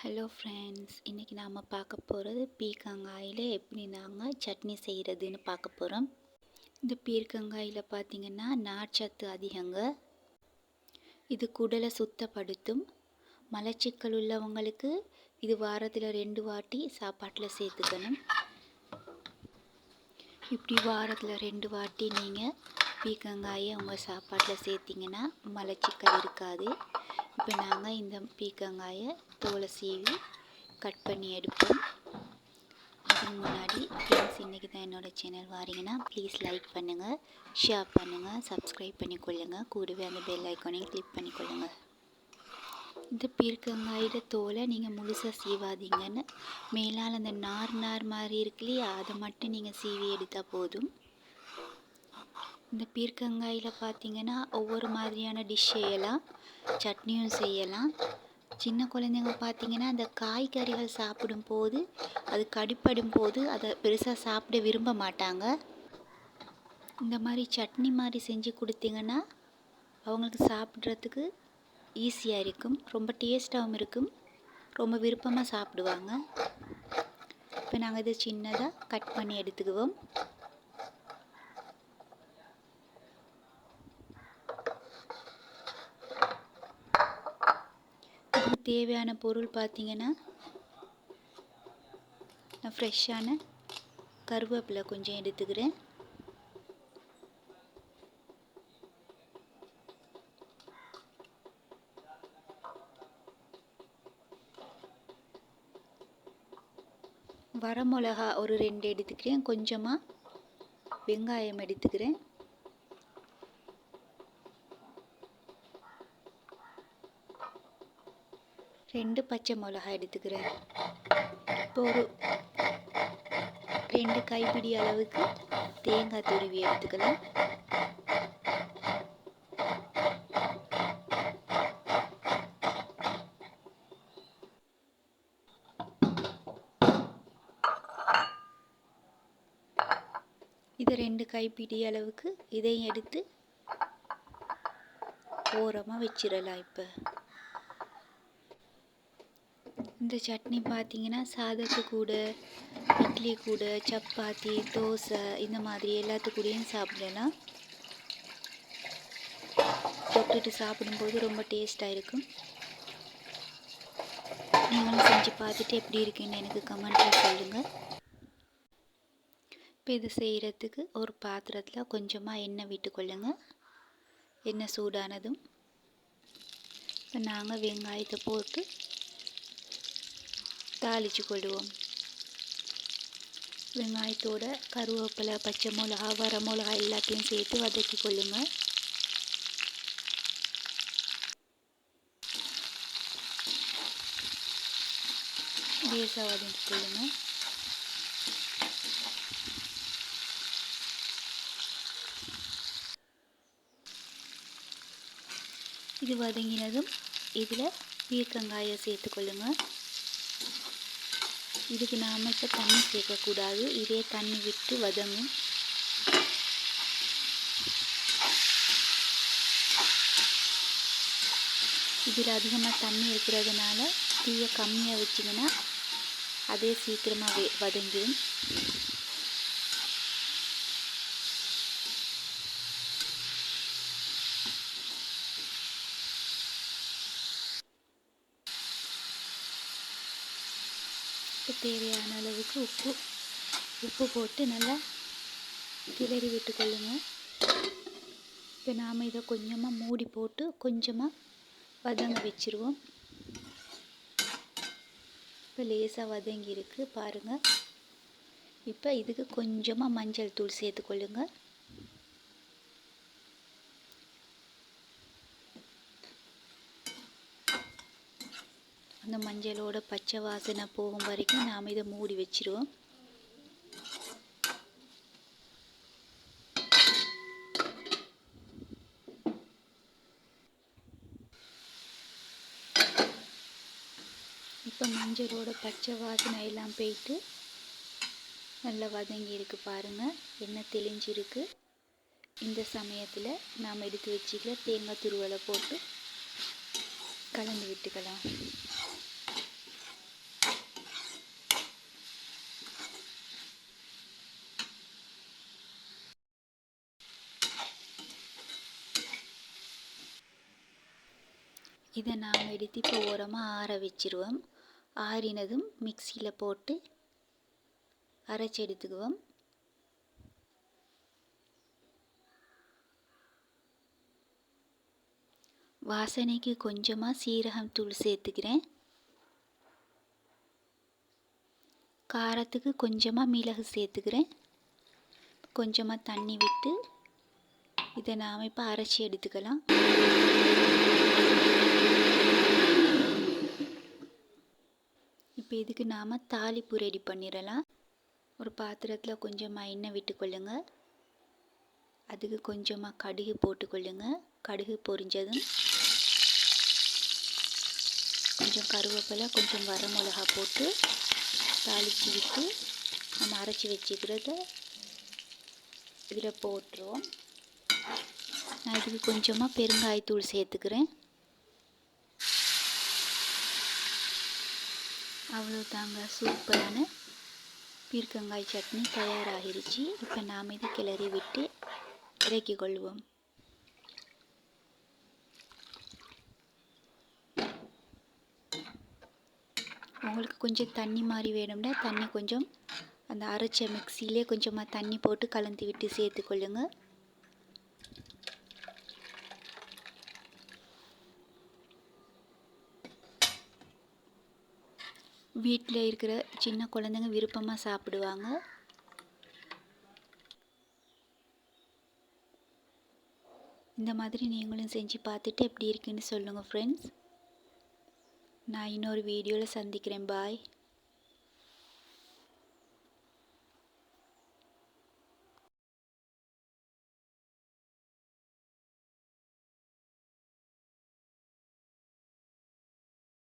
Hello friends இன்றைக்கி நாம் பார்க்க போகிறது பீர்க்கங்காயில் எப்படி நாங்கள் சட்னி செய்கிறதுன்னு பார்க்க போகிறோம் இந்த பீர்க்கங்காயில் பார்த்திங்கன்னா நார்ச்சத்து அதிகங்க. இது குடலை சுத்தப்படுத்தும். மலச்சிக்கல் உள்ளவங்களுக்கு இது வாரத்தில் ரெண்டு வாட்டி சாப்பாட்டில் சேர்த்துக்கணும். இப்படி வாரத்தில் ரெண்டு வாட்டி நீங்கள் பீர்க்கங்காயை உங்கள் சாப்பாட்டில் சேர்த்திங்கன்னா மலச்சிக்கல் இருக்காது. இப்போ நாங்கள் இந்த பீர்க்கங்காயை தோலை சீவி கட் பண்ணி எடுப்போம். அதுக்கு முன்னாடி ஃப்ரெண்ட்ஸ் இன்றைக்கி தான் என்னோடய சேனல் வாரீங்கன்னா ப்ளீஸ் லைக் பண்ணுங்கள் ஷேர் பண்ணுங்கள் சப்ஸ்கிரைப் பண்ணிக்கொள்ளுங்கள் கூடவே அந்த பெல் ஐக்கானையும் கிளிக் பண்ணிக்கொள்ளுங்கள் இந்த பீர்க்கங்காயோட தோலை நீங்கள் முழுசாக சீவாதீங்கன்னு மேலால் அந்த நார் நார் மாதிரி இருக்கு இல்லையா அதை மட்டும் நீங்கள் சீவி எடுத்தால் போதும். இந்த பீர்க்கங்காயில் பார்த்தீங்கன்னா ஒவ்வொரு மாதிரியான டிஷ் செய்யலாம். சட்னியும் செய்யலாம். சின்ன குழந்தைங்க பார்த்தீங்கன்னா அந்த காய்கறிகள் சாப்பிடும்போது அது கடிப்படும் போது அதை பெருசாக சாப்பிட விரும்ப மாட்டாங்க. இந்த மாதிரி சட்னி மாதிரி செஞ்சு கொடுத்தீங்கன்னா அவங்களுக்கு சாப்பிட்றதுக்கு ஈஸியாக இருக்கும். ரொம்ப டேஸ்ட்டாகவும் இருக்கும். ரொம்ப விருப்பமாக சாப்பிடுவாங்க. இப்போ நாங்கள் இதை சின்னதாக கட் பண்ணி எடுத்துக்குவோம். தேவையான பொருள் பார்த்திங்கன்னா நான் ஃப்ரெஷ்ஷான கருவேப்பிலை கொஞ்சம் எடுத்துக்கிறேன். வரமிளகா ஒரு ரெண்டு எடுத்துக்கிறேன். கொஞ்சமாக வெங்காயம் எடுத்துக்கிறேன். ரெண்டு பச்சை மிளகாய் எடுத்துக்கிறேன். இப்போ ஒரு ரெண்டு கைப்பிடி அளவுக்கு தேங்காய் துருவி எடுத்துக்கலாம். இது ரெண்டு கைப்பிடி அளவுக்கு இதையும் எடுத்து ஓரமாக வச்சிடலாம் இப்போ. இந்த சட்னி பார்த்தீங்கன்னா சாதத்து கூட இட்லி கூட சப்பாத்தி தோசை இந்த மாதிரி எல்லாத்துக்கூடையும் சாப்பிடலாம் தொட்டுட்டு சாப்பிடும்போது ரொம்ப டேஸ்ட்டாக இருக்கும். நீங்களும் செஞ்சு பார்த்துட்டு எப்படி இருக்குன்னு எனக்கு கமெண்ட்டில் சொல்லுங்கள் இப்போ இது செய்கிறதுக்கு ஒரு பாத்திரத்தில் கொஞ்சமாக எண்ணெய் விட்டுக்கொள்ளுங்க எண்ணெய் சூடானதும் இப்போ நாங்கள் வெங்காயத்தை போட்டு தாளித்து கொள்வோம் வெங்காயத்தோட கருவேப்பிலை பச்சை மிளகா வர மிளகா எல்லாத்தையும் சேர்த்து வதக்கி கொள்ளுங்க லேசாக வதக்கி கொள்ளுங்க இது வதங்கினதும் இதில் பீர்க்கங்காயை சேர்த்துக்கொள்ளுங்கள் இதுக்கு நாம் இப்போ தண்ணி சேர்க்கக்கூடாது இதே தண்ணி விட்டு வதங்கும் இதில் அதிகமாக தண்ணி இருக்கிறதுனால தீயை கம்மியாக வச்சிங்கன்னா அதே சீக்கிரமாக வதங்கிடும் நமக்கு தேவையான அளவுக்கு உப்பு உப்பு போட்டு நல்லா கிளறி விட்டுக்கொள்ளுங்க இப்போ நாம் இதை கொஞ்சமாக மூடி போட்டு கொஞ்சமாக வதங்க வச்சுருவோம். இப்போ லேசாக வதங்கி இருக்குது பாருங்கள் இப்போ இதுக்கு கொஞ்சமாக மஞ்சள் தூள் சேர்த்துக்கொள்ளுங்கள் இந்த மஞ்சளோட பச்சை வாசனை போகும் வரைக்கும் நாம் இதை மூடி வச்சிருவோம். இப்போ மஞ்சளோட பச்சை வாசனை எல்லாம் போயிட்டு நல்லா வதங்கி இருக்குது பாருங்கள் எண்ணெய் தெளிஞ்சிருக்கு. இந்த சமயத்தில் நாம் எடுத்து வச்சுக்கிற தேங்காய் துருவலை போட்டு கலந்து விட்டுக்கலாம். இதை நாம் எடுத்து இப்போ ஓரமாக ஆற வச்சிருவோம். ஆறினதும் மிக்சியில் போட்டு அரைச்சி எடுத்துக்குவோம். வாசனைக்கு கொஞ்சமாக சீரகம் தூள் சேர்த்துக்கிறேன். காரத்துக்கு கொஞ்சமாக மிளகு சேர்த்துக்கிறேன். கொஞ்சமாக தண்ணி விட்டு இதை நாம் இப்போ அரைச்சி எடுத்துக்கலாம். இப்போ இதுக்கு நாம் தாளிப்பு ரெடி பண்ணிடலாம். ஒரு பாத்திரத்தில் கொஞ்சமாக எண்ணெய் விட்டுக்கொள்ளுங்க. அதுக்கு கொஞ்சமாக கடுகு போட்டுக்கொள்ளுங்க. கடுகு பொரிஞ்சதும் கொஞ்சம் கருவேப்பிலை கொஞ்சம் வரமிளகா போட்டு தாளித்து விட்டு நம்ம அரைச்சி வச்சுக்கிறத இதில் போட்டுருவோம். நான் இதுக்கு கொஞ்சமாக பெருங்காயத்தூள் சேர்த்துக்கிறேன். அவ்வளோ தாங்க சூப்பரான பீர்க்கங்காய் சட்னி தயாராகிருச்சு. இப்போ நாம் இது கிளறி விட்டு இறக்கி கொள்வோம். உங்களுக்கு கொஞ்சம் தண்ணி மாதிரி வேணும்னா தண்ணி கொஞ்சம் அந்த அரைச்ச மிக்சியிலே கொஞ்சமாக தண்ணி போட்டு கலந்து விட்டு சேர்த்துக்கொள்ளுங்க. வீட்டில் இருக்கிற சின்ன குழந்தைங்க விருப்பமாக சாப்பிடுவாங்க. இந்த மாதிரி நீங்களும் செஞ்சு பார்த்துட்டு எப்படி இருக்குன்னு சொல்லுங்கள் ஃப்ரெண்ட்ஸ் நான் இன்னொரு வீடியோவில் சந்திக்கிறேன். பாய்